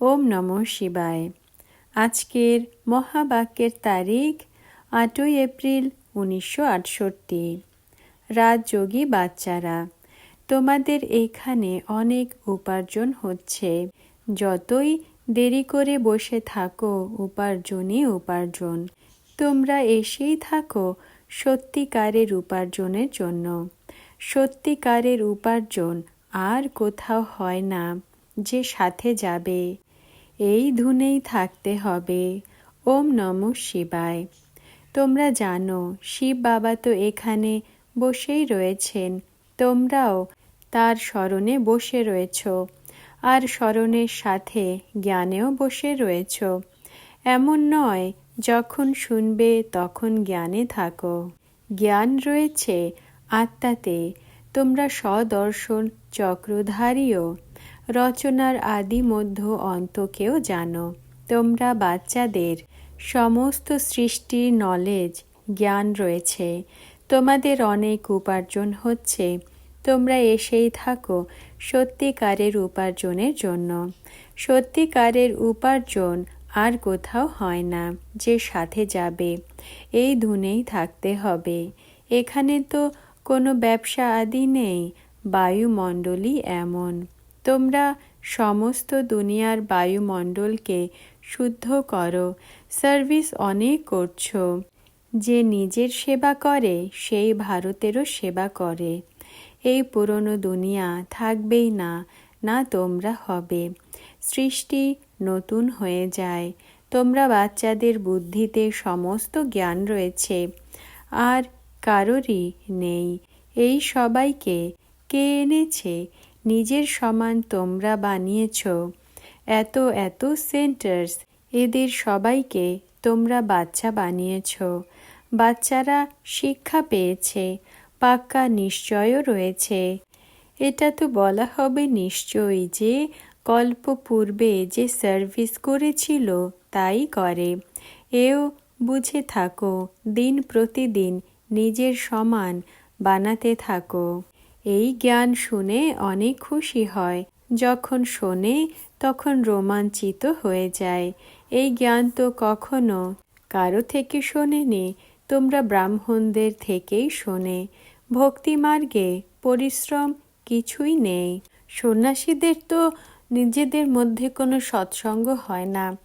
ওম নম শিবায়। আজকের মহাবাক্যের তারিখ আটই এপ্রিল উনিশশো আটষট্টি। রাজযোগী বাচ্চারা, তোমাদের এখানে অনেক উপার্জন হচ্ছে। যতই দেরি করে বসে থাকো, উপার্জনই উপার্জন। তোমরা এসেই থাকো সত্যিকারের উপার্জনের জন্য। সত্যিকারের উপার্জন আর কোথাও হয় না, যে সাথে যাবে। এই ধুনেই থাকতে হবে। ওম নম শিবায়। তোমরা জানো, শিব বাবা তো এখানে বসেই রয়েছেন। তোমরাও তার স্মরণে বসে রয়েছ। আর স্মরণের সাথে জ্ঞানেও বসে রয়েছ। এমন নয়, যখন শুনবে তখন জ্ঞানে থাকো। জ্ঞান রয়েছে আত্মাতে। তোমরা সদর্শন চক্রধারীও রচনার আদি মধ্য অন্তকেও জানো। তোমরা বাচ্চাদের সমস্ত সৃষ্টির নলেজ জ্ঞান রয়েছে। তোমাদের অনেক উপার্জন হচ্ছে। তোমরা এসেই থাকো সত্যিকারের উপার্জনের জন্য। সত্যিকারের উপার্জন আর কোথাও হয় না, যে সাথে যাবে। এই ধুনেই থাকতে হবে। এখানে তো কোনো ব্যবসা আদি নেই, বায়ুমণ্ডলই এমন। তোমরা সমস্ত দুনিয়ার বায়ুমণ্ডলকে শুদ্ধ করো সার্ভিস অনেক করছ। যে নিজের সেবা করে, সেই ভারতেরও সেবা করে। এই পুরনো দুনিয়া থাকবেই না না তোমরা হবে। সৃষ্টি নতুন হয়ে যায়। তোমরা বাচ্চাদের বুদ্ধিতে সমস্ত জ্ঞান রয়েছে। আর কারোরই নেই। এই সবাইকে কে এনেছে? নিজের সমান তোমরা বানিয়েছ। এত এত সেন্টার্স এদের সবাইকে তোমরা বাচ্চা বানিয়েছ। বাচ্চারা শিক্ষা পেয়েছে, পাক্কা নিশ্চয়ও রয়েছে। এটা তো বলা হবে নিশ্চয়ই যে কল্প পূর্বে যে সার্ভিস করেছিল তাই করে। এও বুঝে থাকো, দিন প্রতিদিন নিজের সমান বানাতে থাকো। এই জ্ঞান শুনে অনেক খুশি হয়। যখন শোনে, তখন রোমাঞ্চিত হয়ে যায়। এই জ্ঞান তো কখনো কারও থেকে শোনেনি, তোমরা ব্রাহ্মণদের থেকেই শোনে। ভক্তিমার্গে পরিশ্রম কিছুই নেই। সন্ন্যাসীদের তো নিজেদের মধ্যে কোনো সৎসঙ্গ হয় না।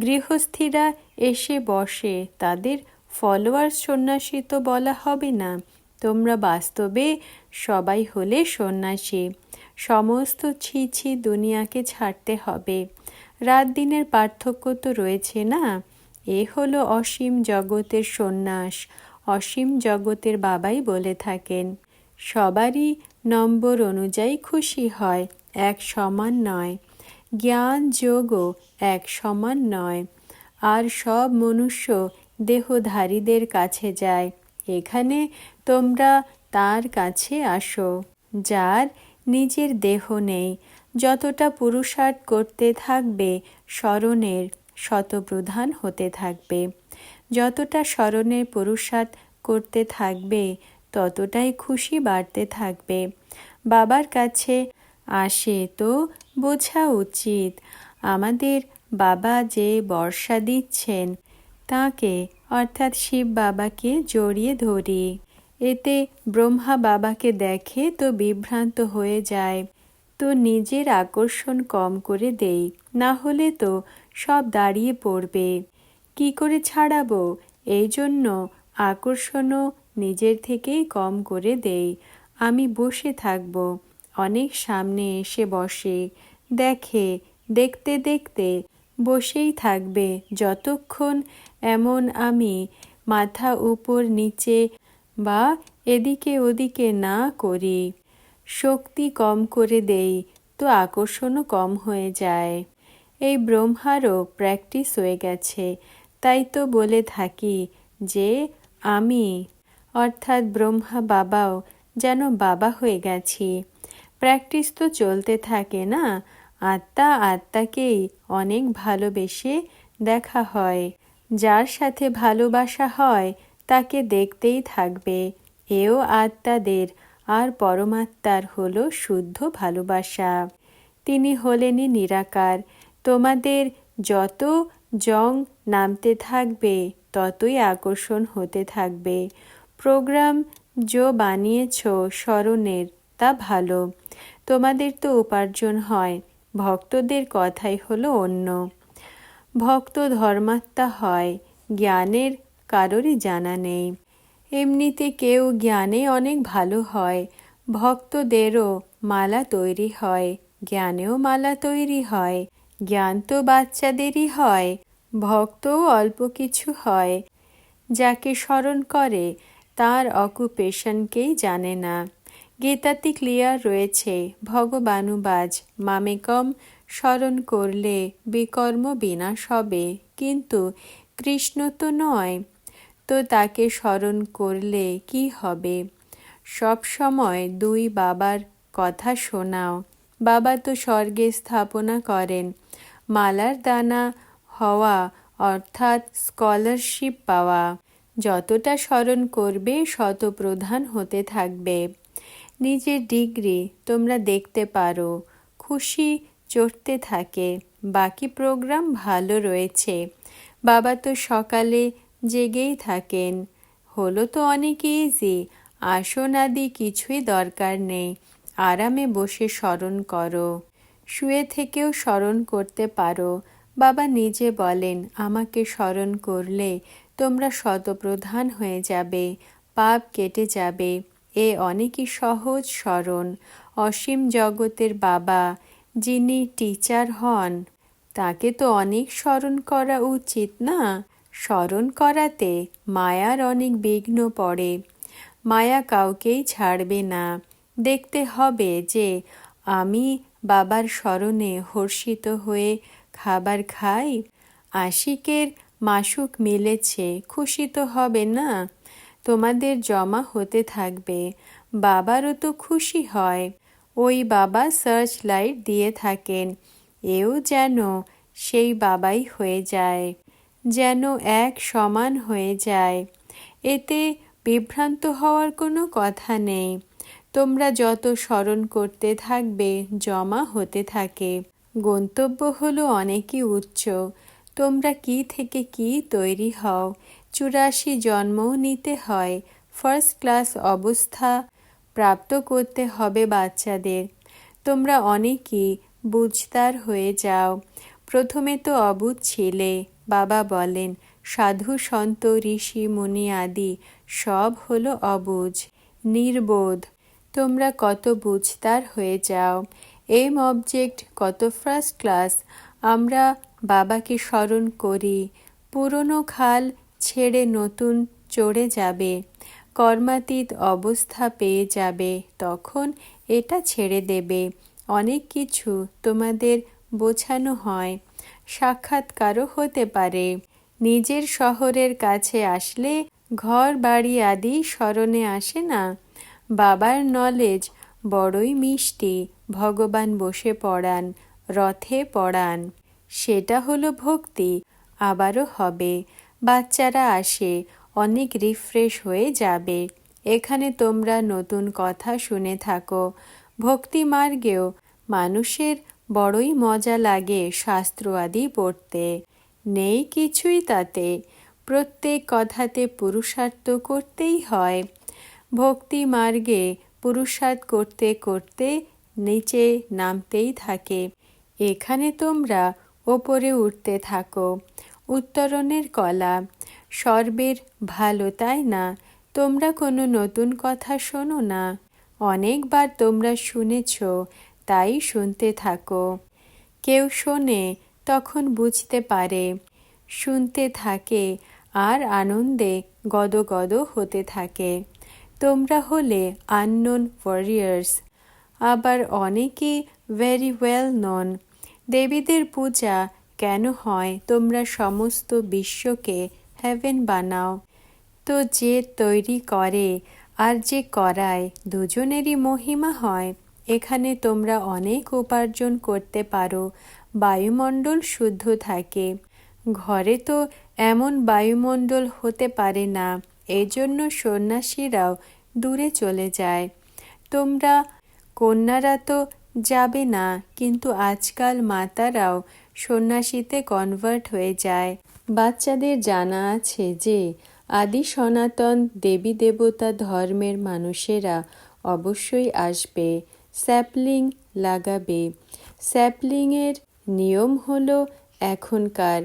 গৃহস্থীরা এসে বসে, তাদের ফলোয়ার্স সন্ন্যাসী তো বলা হবে না। তোমরা বাস্তবে সবাই হলে সন্ন্যাসী। সমস্ত ছি ছি দুনিয়াকে ছাড়তে হবে। রাত দিনের পার্থক্য তো রয়েছে না? এ হলো অসীম জগতের সন্ন্যাস, অসীম জগতের বাবাই বলে থাকেন। সবারই নম্বর অনুযায়ী খুশি হয়, এক সমান নয়। জ্ঞান যোগও এক সমান নয়। আর সব মনুষ্য দেহধারীদের কাছে যায়। এখানে তোমরা তার কাছে আসো, যার নিজের দেহ নেই। যতটা পুরুষার্থ করতে থাকবে, স্মরণের শতপ্রধান হতে থাকবে। যতটা স্মরণের পুরুষার্থ করতে থাকবে, ততটাই খুশি বাড়তে থাকবে। বাবার কাছে আসে তো বোঝা উচিত, আমাদের বাবা যে বর্ষা দিচ্ছেন, তাকে অর্থাৎ শিব বাবাকে জড়িয়ে ধরি। এতে ব্রহ্মা বাবাকে দেখে তো বিভ্রান্ত হয়ে যায়। তো নিজের আকর্ষণ কম করে দেই, না হলে তো সব দাঁড়িয়ে পড়বে। কি করে ছাড়াবো? এই জন্য আকর্ষণও নিজের থেকেই কম করে দেই। আমি বসে থাকব, অনেক সামনে এসে বসে। দেখে, দেখতে দেখতে বসেই থাকবে যতক্ষণ এমন আমি মাথা উপর নিচে বা এদিকে ওদিকে না করি। শক্তি কম করে দেই, তো আকর্ষণও কম হয়ে যায়। এই ব্রহ্মারও প্র্যাকটিস হয়ে গেছে, তাই তো বলে থাকি যে আমি, অর্থাৎ ব্রহ্মা বাবাও, যেন বাবা হয়ে গেছি। প্র্যাকটিস তো চলতে থাকে না, আত্মা আত্মাকেই অনেক ভালোবেসে দেখা হয়। যার সাথে ভালোবাসা হয়, তাকে দেখতেই থাকবে। এও আত্মাদের, আর পরমাত্মার হলো শুদ্ধ ভালোবাসা। তিনি হলেনই নিরাকার। তোমাদের যত জং নামতে থাকবে, ততই আকর্ষণ হতে থাকবে। প্রোগ্রাম যো বানিয়েছ স্মরণের, তা ভালো। তোমাদের তো উপার্জন হয়, ভক্তদের কথাই হলো অন্য। ভক্ত ধর্মাত্মা হয়, জ্ঞানের কারোরই জানা নেই। এমনিতে কেউ জ্ঞানে অনেক ভালো হয়, ভক্তদেরও মালা তৈরি হয়, জ্ঞানেও মালা তৈরি হয়, জ্ঞান তো বাচ্চাদেরই হয়, ভক্তও অল্প কিছু হয়। যাকে স্মরণ করে তার অকুপেশনকেই জানে না। গীতাতে ক্লিয়ার রয়েছে, ভগবানুবাজ মামেকম স্মরণ করলে বিকর্ম বিনাশ হবে কিন্তু কৃষ্ণ তো নয়, তো তাকে স্মরণ করলে কি হবে? সব সময় দুই বাবার কথা শোনাও। বাবা তো স্বর্গে স্থাপনা করেন। মালার দানা হওয়া অর্থাৎ স্কলারশিপ পাওয়া। যতটা স্মরণ করবে, শত প্রধান হতে থাকবে। নিজের ডিগ্রি তোমরা দেখতে পারো। খুশি চড়তে থাকে। বাকি প্রোগ্রাম ভালো রয়েছে। বাবা তো সকালে জেগেই থাকেন। হলো তো অনেক ইজি আসন আদি কিছুই দরকার নেই। আরামে বসে স্মরণ করো। শুয়ে থেকেও স্মরণ করতে পারো। বাবা নিজে বলেন, আমাকে স্মরণ করলে তোমরা শতপ্রধান হয়ে যাবে। পাপ কেটে যাবে। এ অনেকই সহজ স্মরণ। অসীম জগতের বাবা যিনি টিচার হন, তাকে তো অনেক স্মরণ করা উচিত না? স্মরণ করাতে মায়ার অনেক বিঘ্ন পড়ে। মায়া কাউকেই ছাড়বে না। দেখতে হবে যে আমি বাবার স্মরণে হর্ষিত হয়ে খাবার খাই। আশিকের মাসুক মিলেছে, খুশি তো হবে না? তোমাদের জমা হতে থাকবে, বাবারও তো খুশি হয়। ওই বাবা সার্চ লাইট দিয়ে থাকেন। এও যেন সেই বাবাই হয়ে যায়, যেন এক সমান হয়ে যায়। এতে বিভ্রান্ত হওয়ার কোনো কথা নেই। তোমরা যত স্মরণ করতে থাকবে, জমা হতে থাকে। গন্তব্য হলো অনেকই উচ্চ। তোমরা কি থেকে কি তৈরি হও? চুরাশি জন্মও নিতে হয়। ফার্স্ট ক্লাস অবস্থা প্রাপ্ত করতে হবে বাচ্চাদের। তোমরা অনেকই বুঝদার হয়ে যাও। প্রথমে তো অবুধ ছিলে, বাবা বলেন, সাধু, সন্ত, ঋষি, মুনি আদি, সব হলো অবুঝ, নির্বোধ। তোমরা কত বুঝদার হয়ে যাও। এম অবজেক্ট কত ফার্স্ট ক্লাস আমরা বাবাকে স্মরণ করি, পুরনো খাল ছেড়ে নতুন চড়ে যাবে। কর্মাতীত অবস্থা পেয়ে যাবে, তখন এটা ছেড়ে দেবে। অনেক কিছু তোমাদের বোঝানো হয়, সাক্ষাৎকারও হতে পারে। নিজের শহরের কাছে আসলে ঘর বাড়ি আদি স্মরণে আসে না? বাবার নলেজ বড়ই মিষ্টি, ভগবান বসে পড়ান, রথে পড়ান। সেটা হলো ভক্তি, আবারও হবে। বাচ্চারা আসে অনেক রিফ্রেশ হয়ে যাবে। এখানে তোমরা নতুন কথা শুনে থাকো। ভক্তি মার্গেও মানুষের বড়ই মজা লাগে শাস্ত্র আদি পড়তে। নেই কিছুই তাতে। প্রত্যেক কথাতে পুরুষার্থ করতেই হয়। ভক্তি মার্গে পুরুষার্থ করতে করতে নিচে নামতেই থাকে। এখানে তোমরা ওপরে উঠতে থাকো। উত্তরণের কলা। সর্বের ভালো, তাই না? তোমরা কোনো নতুন কথা শোনো না। অনেকবার তোমরা শুনেছ, তাই শুনতে থাকো। কেউ শোনে, তখন বুঝতে পারে। শুনতে থাকে আর আনন্দে গদগদ হতে থাকে। তোমরা হলে আননোন ওয়ারিয়ার্স আবার অনেকে ভেরি ওয়েল নন দেবীদের পূজা কেন হয় তোমরা সমস্ত বিশ্বকে হ্যাভেন বানাও। তো যে তৈরি করে আর যে করায়, দুজনেরই মহিমা হয়। এখানে তোমরা অনেক উপার্জন করতে পারো, বায়ুমণ্ডল শুদ্ধ থাকে। ঘরে তো এমন বায়ুমণ্ডল হতে পারে না, এজন্য সন্ন্যাসীরাও দূরে চলে যায়। তোমরা কন্যারা তো যাবে না। কিন্তু আজকাল মাতারাও সন্ন্যাসীতে কনভার্ট হয়ে যায়। বাচ্চাদের জানা আছে যে, আদি সনাতন দেবী দেবতা ধর্মের মানুষেরা অবশ্যই আসবে, স্যাপলিং লাগাবে। স্যাপলিংয়ের নিয়ম হলো এখনকার,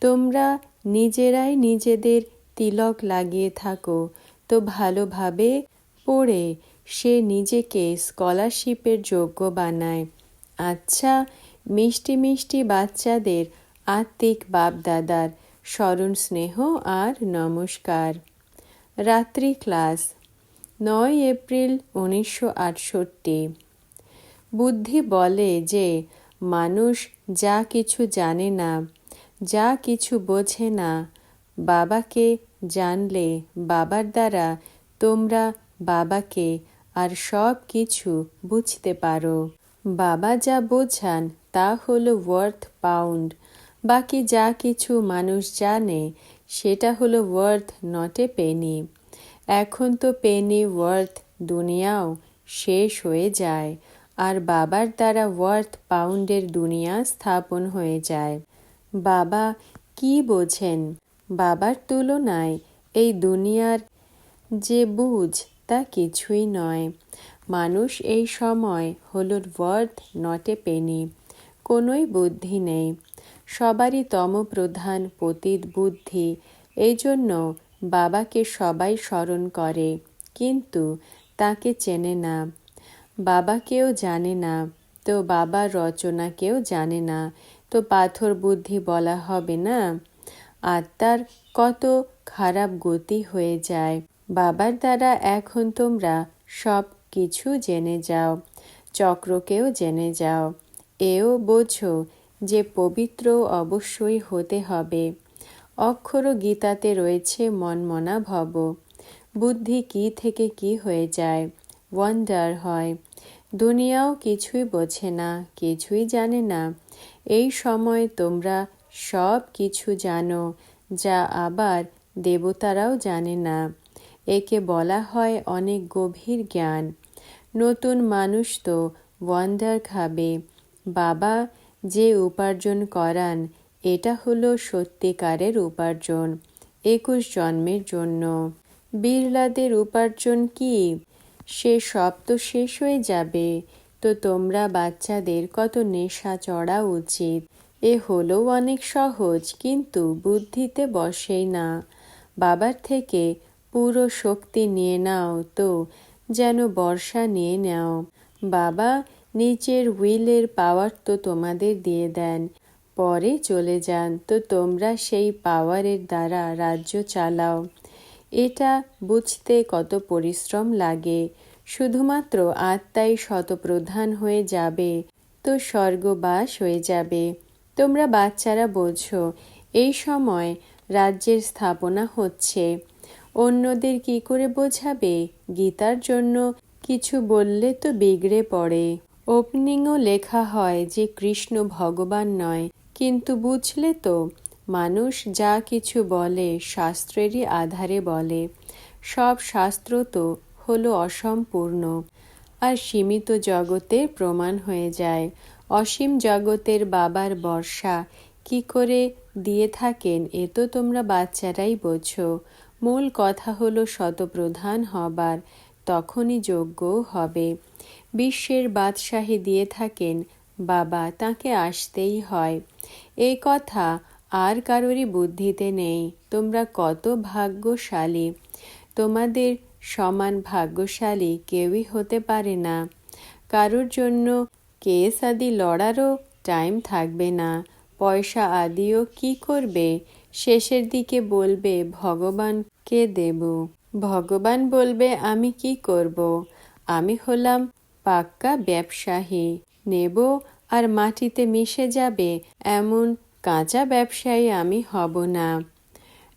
তোমরা নিজেরাই নিজেদের তিলক লাগিয়ে থাকো, তো ভালোভাবে পড়ে। সে নিজেকে স্কলারশিপের যোগ্য বানায়। আচ্ছা মিষ্টি মিষ্টি বাচ্চাদের আত্মিক বাপদাদার স্মরণ স্নেহ আর নমস্কার। রাত্রি ক্লাস, নয় এপ্রিল উনিশশো আটষট্টি। বুদ্ধি বলে যে মানুষ যা কিছু জানে না, যা কিছু বোঝে না, বাবাকে জানলে বাবার দ্বারা তোমরা বাবাকে আর সব কিছু বুঝতে পারো। বাবা যা বোঝান তা হলো ওয়ার্থ পাউন্ড বাকি যা কিছু মানুষ জানে, সেটা হলো ওয়ার্থ নট পেনি এখন তো পেনি ওয়ার্থ দুনিয়াও শেষ হয়ে যায়, আর বাবার দ্বারা ওয়ার্থ পাউন্ডের দুনিয়া স্থাপন হয়ে যায়। বাবা কি বোঝেন? বাবার তুলনায় এই দুনিয়ার যে বুঝ তা কিছুই নয়। মানুষ এই সময় হল ওয়ার্থ নটে পেনি, কোনোই বুদ্ধি নেই। সবারই তমপ্রধান পতীত বুদ্ধি, এই জন্য বাবাকে সবাই স্মরণ করে, কিন্তু তাকে চেনে না। বাবাকেও জানে না, তো বাবার রচনা কেউ জানে না, তো পাথর বুদ্ধি বলা হবে না? আত্মার কত খারাপ গতি হয়ে যায়। বাবার দ্বারা এখন তোমরা সব কিছু জেনে যাও, চক্রকেও জেনে যাও। এও বোঝো যে পবিত্র অবশ্যই হতে হবে। অক্ষর গীতাতে রয়েছে মনমনা ভব। বুদ্ধি কি থেকে কি হয়ে যায়? ওয়ান্ডার হয়। দুনিয়াও কিছুই বোঝে না, কিছুই জানে না। এই সময় তোমরা সব কিছু জানো, যা আবার দেবতারাও জানে না। একে বলা হয় অনেক গভীর জ্ঞান। নতুন মানুষ তো ওয়ান্ডার খাবে। বাবা, যে উপার্জন করান, এটা হলো সত্যিকারের উপার্জন। একুশ জন্মের জন্য। বিড়লাদের উপার্জন কি? সে সব তো শেষ হয়ে যাবে। তো তোমরা বাচ্চাদের কত নেশা চড়া উচিত? এ হলো অনেক সহজ, কিন্তু বুদ্ধিতে বসেই না। বাবার থেকে পুরো শক্তি নিয়ে নাও তো, যেন বর্ষা নিয়ে নাও। বাবা, নিচের হুইলের পাওয়ার তো তোমাদের দিয়ে দেন। পরে চলে যান, তো তোমরা সেই পাওয়ারের দ্বারা রাজ্য চালাও। এটা বুঝতে কত পরিশ্রম লাগে। শুধুমাত্র আত্মাই শতপ্রধান হয়ে যাবে, তো স্বর্গবাস হয়ে যাবে। তোমরা বাচ্চারা বোঝো, এই সময় রাজ্যের স্থাপনা হচ্ছে। অন্যদের কি করে বোঝাবে? গীতার জন্য কিছু বললে তো বিগড়ে পড়ে। ওপেনিংও লেখা হয় যে কৃষ্ণ ভগবান নয়। কিন্তু বুঝলে তো, মানুষ যা কিছু বলে শাস্ত্রেরই আধারে বলে। সব শাস্ত্র তো হলো অসম্পূর্ণ। আর সীমিত জগতের প্রমাণ হয়ে যায়। অসীম জগতের বাবার বর্ষা কি করে দিয়ে থাকেন এ তো তোমরা বাচ্চারাই বোঝো। মূল কথা হলো শতপ্রধান হবার, তখনই যোগ্য হবে। বিশ্বের বাদশাহী দিয়ে থাকেন, বাবা তাকে আসতেই হয়। এই কথা আর কারোরই বুদ্ধিতে নেই, তোমরা কত ভাগ্যশালী। তোমাদের সমান ভাগ্যশালী কেউই হতে পারে না। কারোর জন্য কেস আদি লড়ারও টাইম থাকবে না। পয়সা আদিও কি করবে? শেষের দিকে বলবে ভগবানকে দেব? ভগবান বলবে, আমি কি করব? আমি হলাম পাক্কা ব্যবসায়ী। নেব আর মাটিতে মিশে যাবে এমন কাঁচা ব্যবসায়ী আমি হব না।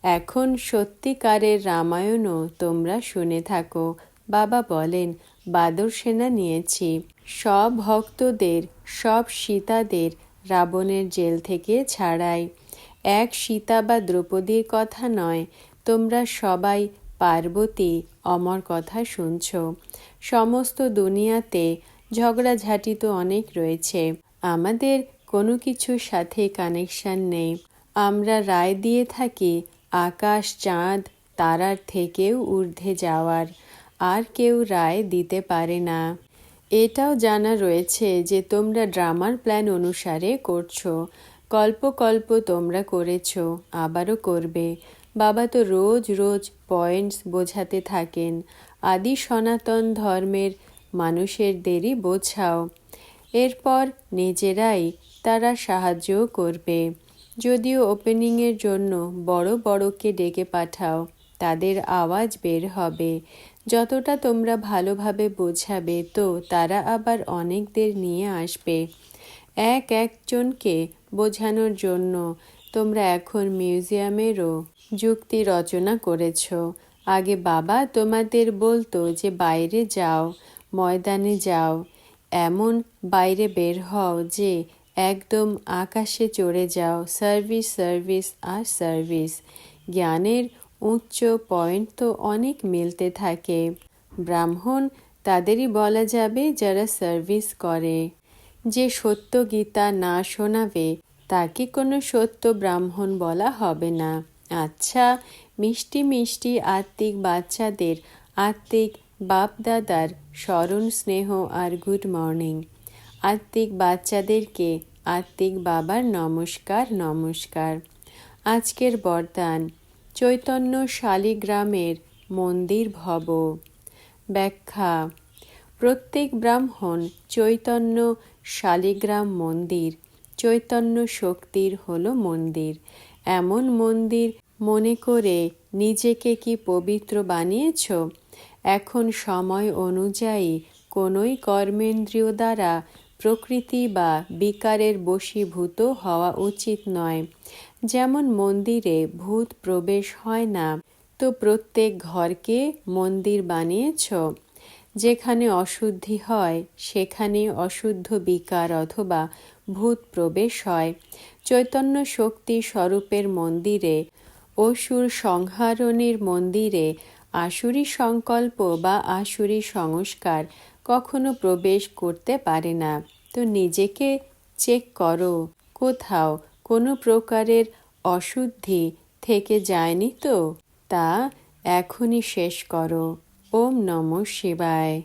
এখন সত্যিকারের রামায়ণও তোমরা শুনে থাকো। বাবা বলেন, বাদর সেনা নিয়েছি। সব ভক্তদের, সব সীতাদের রাবণের জেল থেকে ছাড়াই। এক সীতা বা দ্রৌপদীর কথা নয় তোমরা সবাই পার্বতী, অমর কথা শুনছ। সমস্ত দুনিয়াতে ঝগড়াঝাটি তো অনেক রয়েছে। আমাদের কোনো কিছুর সাথে কানেকশন নেই। আমরা রায় দিয়ে থাকি, আকাশ, চাঁদ, তারার থেকেও ঊর্ধ্বে যাওয়ার। আর কেউ রায় দিতে পারে না। এটাও জানা রয়েছে যে তোমরা ড্রামার প্ল্যান অনুসারে করছ। কল্প কল্প তোমরা করেছ, আবারও করবে। বাবা তো রোজ রোজ পয়েন্টস বোঝাতে থাকেন। আদি সনাতন ধর্মের মানুষের দেরি বোঝাও। এরপর নিজেরাই তারা সাহায্য করবে। যদিও ওপেনিংয়ের জন্য বড় বড়কে ডেকে পাঠাও, তাদের আওয়াজ বের হবে। যতটা তোমরা ভালোভাবে বোঝাবে তো তারা আবার অনেকদের নিয়ে আসবে। এক একজনকে বোঝানোর জন্য তোমরা এখন মিউজিয়ামেরও যুক্তি রচনা করেছ। আগে বাবা তোমাদের বলতো যে, বাইরে যাও, ময়দানে যাও। এমন বাইরে বের হও যে, একদম আকাশে চড়ে যাও। সার্ভিস সার্ভিস আর সার্ভিস। জ্ঞানের উচ্চ পয়েন্ট তো অনেক মিলতে থাকে। ব্রাহ্মণ তাদেরই বলা যাবে যারা সার্ভিস করে। যে সত্য গীতা না শোনাবে, তাকে কোনো সত্য ব্রাহ্মণ বলা হবে না। আচ্ছা মিষ্টি মিষ্টি আত্মিক বাচ্চাদের, আত্মিক বাপদাদার স্মরণ, স্নেহ আর গুড মর্নিং আত্মিক বাচ্চাদেরকে আত্মিক বাবার নমস্কার নমস্কার। আজকের বরদান, চৈতন্য শালিগ্রামের মন্দির ভব। ব্যাখ্যা, প্রত্যেক ব্রাহ্মণ চৈতন্য শালিগ্রাম মন্দির, চৈতন্য শক্তির হলো মন্দির। এমন মন্দির মনে করে নিজেকে কি পবিত্র বানিয়েছ? এখন সময় অনুযায়ী কোনোই কর্মেন্দ্রিয় দ্বারা প্রকৃতি বা বিকারের বশীভূত হওয়া উচিত নয়। যেমন মন্দিরে ভূত প্রবেশ হয় না, তো প্রত্যেক ঘরকে মন্দির বানিয়েছ? যেখানে অশুদ্ধি হয়, সেখানে অশুদ্ধ বিকার অথবা ভূত প্রবেশ হয়। চৈতন্য শক্তি স্বরূপের মন্দিরে, অসুর সংহারণের মন্দিরে, আসুরি সংকল্প বা আসুরি সংস্কার কখনো প্রবেশ করতে পারে না। তো নিজেকে চেক করো, কোথাও কোনো প্রকারের অশুদ্ধি থেকে যায়নি তো? তা এখনই শেষ করো। ওম নম শিবায়।